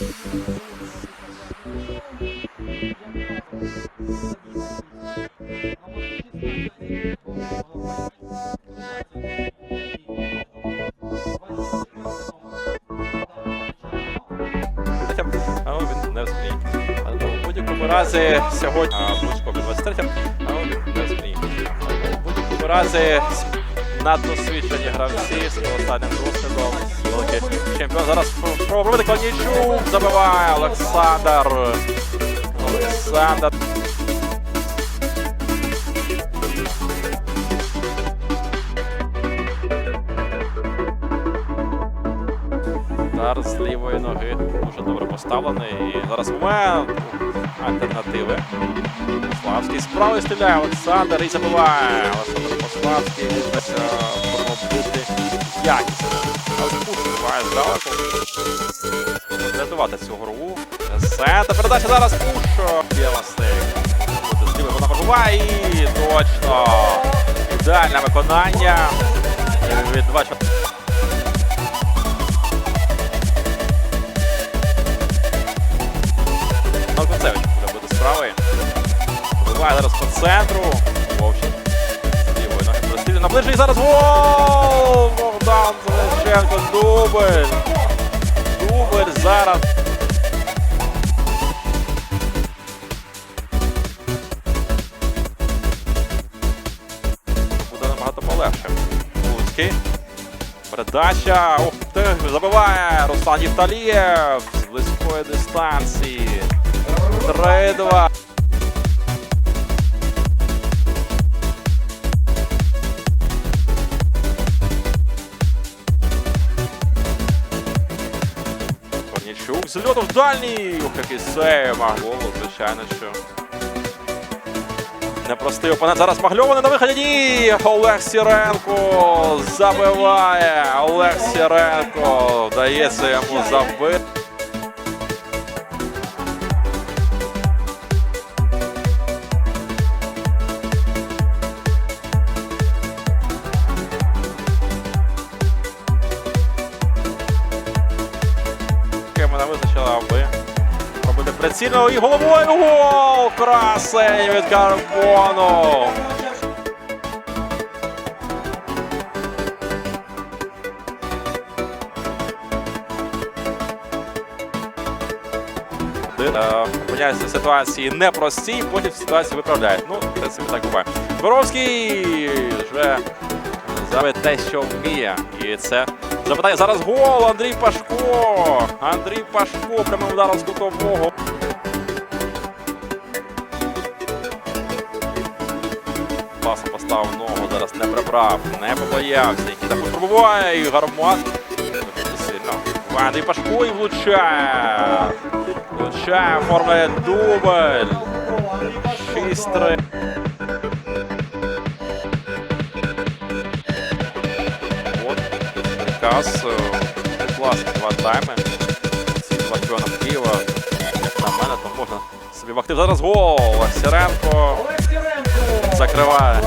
Але він не в будь-якому разі сьогодні а, під 23 але він не в будь-якому разі наддосвідчені гравці з останнім досвідом. Чемпіон. Зараз пробувати Кланічук. Забиває Олександр. Олександр. Удар з лівої ноги дуже добре поставлений. І зараз момент альтернативи. Пославський з правої стріляє Олександр і забиває. Олександр Пославський пробити. Триває здалеку. Рятувати цю гру. Сента передача зараз Пуш. Буде зліва вона пробиває і точно. Ідеальне виконання. Від 2 Малконцевич буде бути з правої. Зараз по центру. Вовчик. З лівої ноги прострілює. Наближує зараз гол! Богдан Зеленченко. Дубль. Дубль зараз. Буде набагато полегше. Луцький. Передача. Ух ти, забиває Руслан Євталієв з близької дистанції. 3-2. Корнічук з в дальній. Ух, який сейв. Звичайно, що. Непростий опонент. Зараз Магльований на виході. Олег Сіренко забиває. Олег Сіренко вдається йому забити. Прицільно і головою гол! Красень від Карбону! Е, Опиняється ситуації непростій, потім ситуацію виправляють. Ну, в принципі, так буває. Боровський вже зробить те, що вміє. І це запитає зараз гол Андрій Пашко. Андрій Пашко прямим ударом з кутового. Класно поставив ногу, зараз не прибрав, не побоявся. Нікіта Пуш пробуває гармат. Андрій Пашко і влучає. Влучає, оформляє дубль. 6-3. Е, Класні два тайми. Ці два чемпіона Києва. Як на мене, то можна собі вахти. Зараз гол. Сіренко закриває.